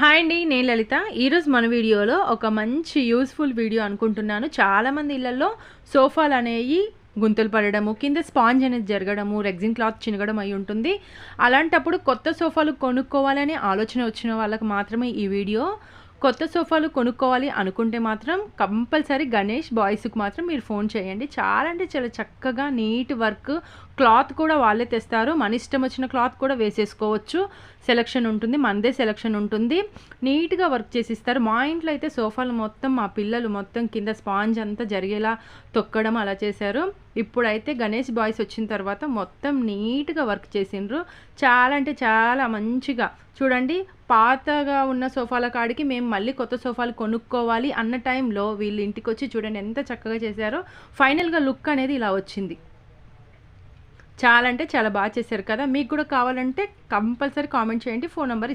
Hi అండి నేను లలిత. ఈరోజు మన వీడియోలో ఒక మంచి యూస్ఫుల్ వీడియో అనుకుంటున్నాను. చాలామంది ఇళ్ళలో సోఫాలు అనేవి గుంతలు పడడము కింద స్పాంజ్ అనేది జరగడము రెగ్జిన్ క్లాత్ చినగడం అయి ఉంటుంది. అలాంటప్పుడు కొత్త సోఫాలు కొనుక్కోవాలనే ఆలోచన వచ్చిన వాళ్ళకి మాత్రమే ఈ వీడియో కొత్త సోఫాలు కొనుక్కోవాలి అనుకుంటే మాత్రం కంపల్సరీ గణేష్ బాయ్స్కి మాత్రం మీరు ఫోన్ చేయండి. చాలా అంటే చాలా చక్కగా నీట్ వర్క్ క్లాత్ కూడా వాళ్ళే తెస్తారు. మన ఇష్టం వచ్చిన క్లాత్ కూడా వేసేసుకోవచ్చు. సెలక్షన్ ఉంటుంది మనదే సెలక్షన్ ఉంటుంది. నీట్గా వర్క్ చేసిస్తారు. మా ఇంట్లో అయితే సోఫాలు మొత్తం మా పిల్లలు మొత్తం కింద స్పాంజ్ అంతా జరిగేలా తొక్కడం అలా చేశారు. ఇప్పుడైతే గణేష్ బాయ్స్ వచ్చిన తర్వాత మొత్తం నీట్గా వర్క్ చేసిండ్రు. చాలా అంటే చాలా మంచిగా. చూడండి పాతగా ఉన్న సోఫాల కాడికి మేము మళ్ళీ కొత్త సోఫాలు కొనుక్కోవాలి అన్న టైంలో వీళ్ళు ఇంటికి వచ్చి చూడండి ఎంత చక్కగా చేశారో. ఫైనల్గా లుక్ అనేది ఇలా వచ్చింది. చాలా అంటే చాలా బాగా చేశారు కదా. మీకు కూడా కావాలంటే కంపల్సరీ కామెంట్ చేయండి. Phone number